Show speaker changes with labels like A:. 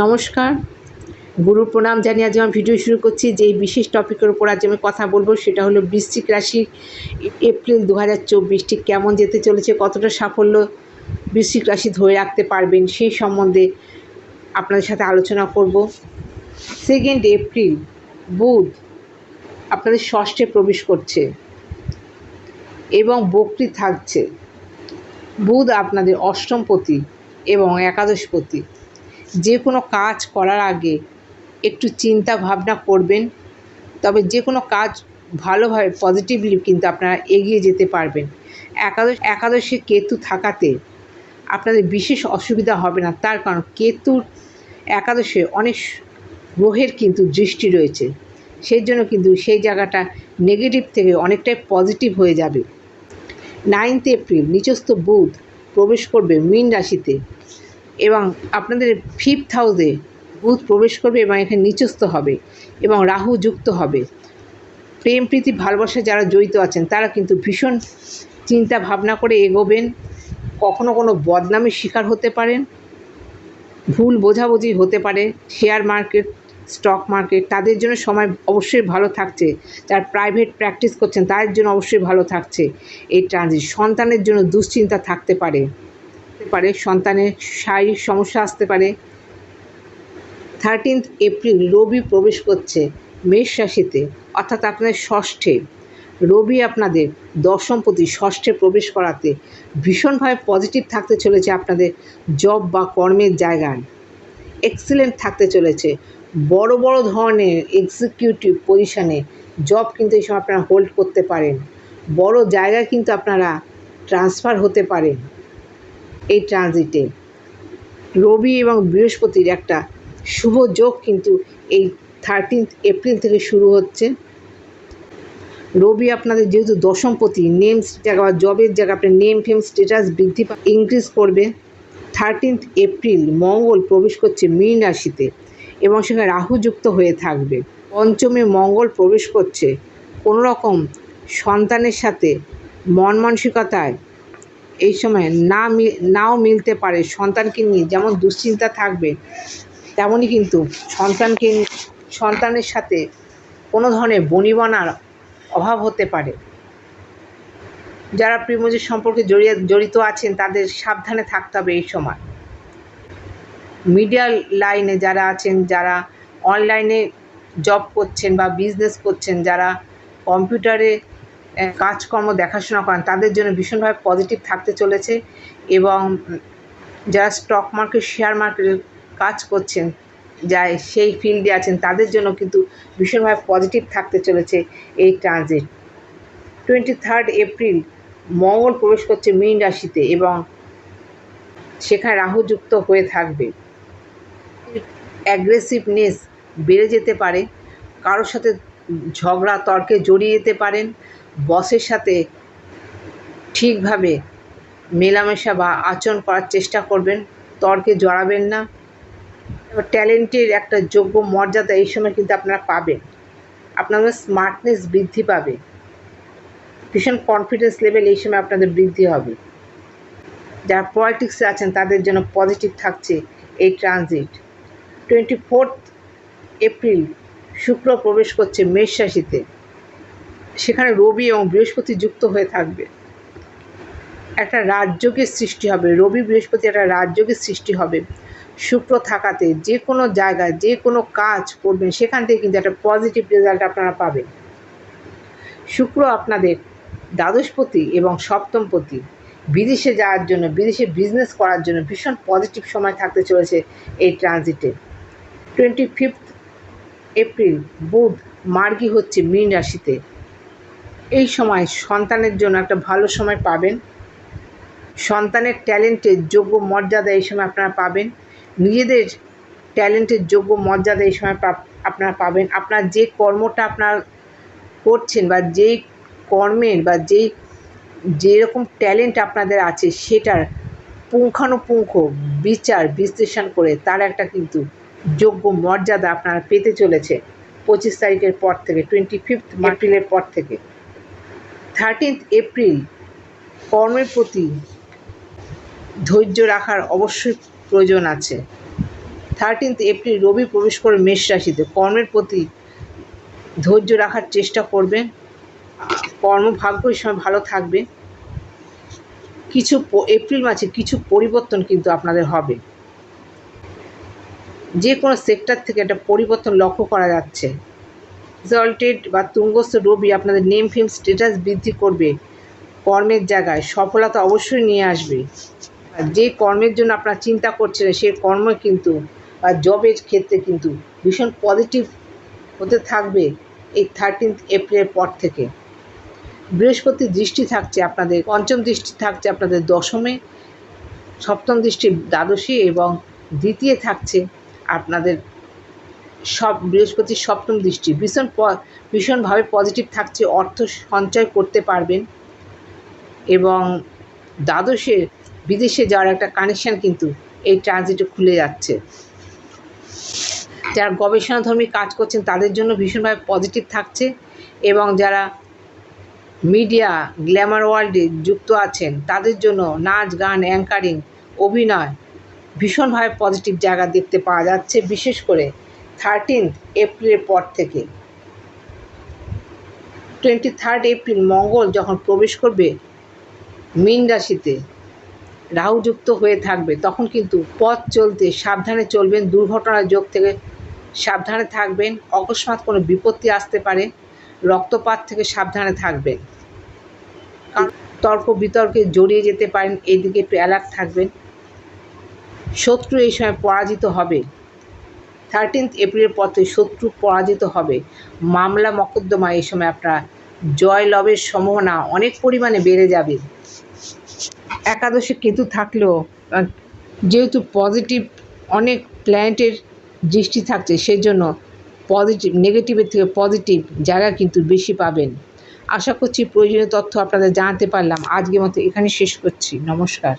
A: নমস্কার। গুরু প্রণাম জানিয়ে আজ আমি ভিডিও শুরু করছি। যে বিশেষ টপিকের উপর আজ আমি কথা বলব সেটা হলো বৃশ্চিক রাশি এপ্রিল দু হাজার চব্বিশ ঠিক কেমন যেতে চলেছে, কতটা সাফল্য বৃশ্চিক রাশি ধরে রাখতে পারবেন সেই সম্বন্ধে আপনাদের সাথে আলোচনা করব। সেকেন্ড এপ্রিল, বুধ আপনাদের ষষ্ঠে প্রবেশ করছে এবং বকরি থাকছে। বুধ আপনাদের অষ্টমপতি এবং একাদশপতি যে কোনো কাজ করার আগে একটু চিন্তা ভাবনা করবেন, তবে যে কোনো কাজ ভালোভাবে পজিটিভলি কিন্তু আপনারা এগিয়ে যেতে পারবেন। একাদশ, একাদশে কেতু থাকাতে আপনাদের বিশেষ অসুবিধা হবে না, তার কারণ কেতুর একাদশে অনেক গ্রহের কিন্তু দৃষ্টি রয়েছে। সেই জন্য কিন্তু সেই জায়গাটা নেগেটিভ থেকে অনেকটাই পজিটিভ হয়ে যাবে। নাইনথ এপ্রিল নিচস্থ বুধ প্রবেশ করবে মীন রাশিতে। এবং আপনাদের ফিফথ হাউসে বুধ প্রবেশ করবে এবং এখানে নিচস্থ হবে এবং রাহু যুক্ত হবে। প্রেম, প্রীতি, ভালোবাসা যারা জড়িত আছেন, তারা কিন্তু ভীষণ চিন্তা ভাবনা করে এগোবেন। কখনো কোনো বদনামের শিকার হতে পারেন। ভুল বোঝাবুঝি হতে পারে। শেয়ার মার্কেট স্টক মার্কেট তাদের জন্য সময় অবশ্যই ভালো থাকছে। যারা প্রাইভেট প্র্যাকটিস করছেন, তাদের জন্য অবশ্যই ভালো থাকছে। এই ট্রানজিট সন্তানের জন্য দুশ্চিন্তা থাকতে পারে। থাকতে পারে, সন্তানের শারীরিক সমস্যা আসতে পারে। থার্টিন্থ এপ্রিল রবি প্রবেশ করছে মেষ রাশিতে, অর্থাৎ আপনাদের ষষ্ঠে। রবি আপনাদের দশমপতি ষষ্ঠে প্রবেশ করাতে ভীষণভাবে পজিটিভ থাকতে চলেছে আপনাদের জব বা কর্মের জায়গায়। এক্সিলেন্ট থাকতে চলেছে। বড় বড় ধরনের এক্সিকিউটিভ পজিশানে জব কিন্তু এই সময় আপনারা হোল্ড করতে পারেন। বড় জায়গায় কিন্তু আপনারা ট্রান্সফার হতে পারেন। এই ট্রানজিটে রবি এবং বৃহস্পতির একটা শুভ যোগ কিন্তু এই থার্টিন্থ এপ্রিল থেকে শুরু হচ্ছে। রবি আপনাদের যেহেতু দশমপতি নেম জায়গা বা জবের জায়গা, আপনার নেম ফেম স্টেটাস বৃদ্ধি ইনক্রিজ করবে। থার্টিন্থ এপ্রিল মঙ্গল প্রবেশ করছে মীন রাশিতে এবং সেখানে রাহু যুক্ত হয়ে থাকবে। পঞ্চমে মঙ্গল প্রবেশ করছে। কোনো রকম সন্তানের সাথে মন মানসিকতায় এই সময় না নাও মিলতে পারে সন্তানকে নিয়ে, যেমন দুশ্চিন্তা থাকবে, তেমনই কিন্তু সন্তানকে সন্তানের সাথে কোনো ধরনের বনিবনার অভাব হতে পারে। যারা প্রেমজের সম্পর্কে জড়িয়ে, জড়িত আছেন, তাদের সাবধানে থাকতে হবে এই সময়। মিডিয়া লাইনে যারা আছেন, যারা অনলাইনে জব করছেন বা বিজনেস করছেন, যারা কম্পিউটারে কাজকর্ম, দেখাশোনা করেন, তাদের জন্য ভীষণভাবে পজিটিভ থাকতে চলেছে এবং যারা স্টক মার্কেট শেয়ার মার্কেটের কাজ করছেন যা সেই ফিল্ডে আছেন, তাদের জন্য কিন্তু ভীষণভাবে পজিটিভ থাকতে চলেছে এই ট্রানজিট টোয়েন্টি থার্ড এপ্রিল মঙ্গল প্রবেশ করছে মীন রাশিতে এবং সেখানে রাহু যুক্ত হয়ে থাকবে। অ্যাগ্রেসিভনেস বেড়ে যেতে পারে, কারোর সাথে ঝগড়া, তর্কে জড়িয়ে যেতে পারেন বসের সাথে ঠিকভাবে মেলামেশা বা আচরণ করার চেষ্টা করবেন, তর্কে জড়াবেন না। ট্যালেন্টের একটা যোগ্য মর্যাদা এই সময় কিন্তু আপনারা পাবেন। আপনাদের স্মার্টনেস বৃদ্ধি পাবে। ভীষণ কনফিডেন্স লেভেল এই সময় আপনাদের বৃদ্ধি হবে। যারা পলিটিক্সে আছেন, তাদের জন্য পজিটিভ থাকছে এই ট্রানজিট টোয়েন্টি ফোর্থ এপ্রিল শুক্র প্রবেশ করছে মেষ রাশিতে। সেখানে রবি এবং বৃহস্পতি যুক্ত হয়ে থাকবে। একটা রাজযোগের সৃষ্টি হবে। রবি, বৃহস্পতি একটা রাজযোগের সৃষ্টি হবে। শুক্র থাকাতে যে কোনো জায়গায়, যে কোনো কাজ করবেন, সেখান থেকে কিন্তু একটা পজিটিভ রেজাল্ট আপনারা পাবেন। শুক্র আপনাদের দ্বাদশপতি এবং সপ্তমপতি। বিদেশে যাওয়ার জন্য, বিদেশে বিজনেস করার জন্য ভীষণ পজিটিভ সময় থাকতে চলেছে এই ট্রানজিটে টোয়েন্টি ফিফথ এপ্রিল বুধ, মার্গি হচ্ছে মীন রাশিতে। এই সময় সন্তানের জন্য একটা ভালো সময় পাবেন। সন্তানের ট্যালেন্টের যোগ্য মর্যাদা এই সময় আপনারা পাবেন। নিজেদের ট্যালেন্টের যোগ্য মর্যাদা এই সময় আপনারা পাবেন। আপনার যে কর্মটা আপনার করছেন বা যেই কর্মের বা যেই যেরকম ট্যালেন্ট আপনাদের আছে সেটার পুঙ্খানুপুঙ্খ বিচার বিশ্লেষণ করে তার একটা কিন্তু যোগ্য মর্যাদা আপনারা পেতে চলেছে। পঁচিশ তারিখের পর থেকে টোয়েন্টি ফিফথ এপ্রিলের পর থেকে। থার্টিন্থ এপ্রিল কর্মের প্রতি ধৈর্য রাখার অবশ্যই প্রয়োজন আছে। থার্টিন্থ এপ্রিল রবি প্রবেশ করে মেষ রাশিতে। কর্মের প্রতি ধৈর্য রাখার চেষ্টা করবেন। কর্মভাগ্য সময় ভালো থাকবে। কিছু এপ্রিল মাসে কিছু পরিবর্তন কিন্তু আপনাদের হবে। যে কোনো সেক্টর থেকে একটা পরিবর্তন লক্ষ্য করা যাচ্ছে। রেজাল্টেড বা তুঙ্গস্থ রবি আপনাদের নেম ফেম স্ট্যাটাস বৃদ্ধি করবে। কর্মের জায়গায় সফলতা অবশ্যই নিয়ে আসবে। যে কর্মের জন্য আপনারা চিন্তা করছেন সেই কর্ম কিন্তু বা জবের ক্ষেত্রে কিন্তু ভীষণ পজিটিভ হতে থাকবে এই থার্টিন্থ এপ্রিলের পর থেকে। বৃহস্পতির দৃষ্টি থাকছে আপনাদের, পঞ্চম দৃষ্টি থাকছে আপনাদের দশমে, সপ্তম দৃষ্টি দ্বাদশী এবং দ্বিতীয় থাকছে আপনাদের সব বৃহস্পতির সপ্তম দৃষ্টি। ভীষণ ভীষণভাবে পজিটিভ থাকছে, অর্থ সঞ্চয় করতে পারবেন। এবং দ্বাদশে, বিদেশে যাওয়ার একটা কানেকশান কিন্তু এই ট্রানজিটে খুলে যাচ্ছে। যারা গবেষণাধর্মী কাজ করছেন, তাদের জন্য ভীষণভাবে পজিটিভ থাকছে। এবং যারা মিডিয়া গ্ল্যামার ওয়ার্ল্ডে যুক্ত আছেন, তাদের জন্য নাচ, গান অ্যাঙ্কারিং অভিনয় ভীষণভাবে পজিটিভ জায়গা দেখতে পাওয়া যাচ্ছে। বিশেষ করে থার্টিন্থ এপ্রিলের পর থেকে। টোয়েন্টি থার্ড এপ্রিল মঙ্গল যখন প্রবেশ করবে মীন রাশিতে রাহুযুক্ত হয়ে থাকবে, তখন কিন্তু পথ চলতে সাবধানে চলবেন, দুর্ঘটনার যোগ থেকে সাবধানে থাকবেন, অকস্মাৎ কোনো বিপত্তি আসতে পারে, রক্তপাত থেকে সাবধানে থাকবেন। তর্ক বিতর্কে জড়িয়ে যেতে পারেন, এদিকে একটু অ্যালার্ট থাকবেন। শত্রু এই সময় পরাজিত হবে। থার্টিন্থ এপ্রিলের পর থেকে শত্রু পরাজিত হবে। মামলা মকদ্দমা এই সময় আপনার জয় লাভের সম্ভাবনা অনেক পরিমাণে বেড়ে যাবে। একাদশে কেতু থাকলেও যেহেতু পজিটিভ অনেক প্ল্যানেটের দৃষ্টি থাকছে সেই জন্য পজিটিভ নেগেটিভের থেকে পজিটিভ জায়গা কিন্তু বেশি পাবেন। আশা করছি প্রয়োজনীয় তথ্য আপনাদের জানাতে পারলাম। আজকের মতো এখানে শেষ করছি। নমস্কার।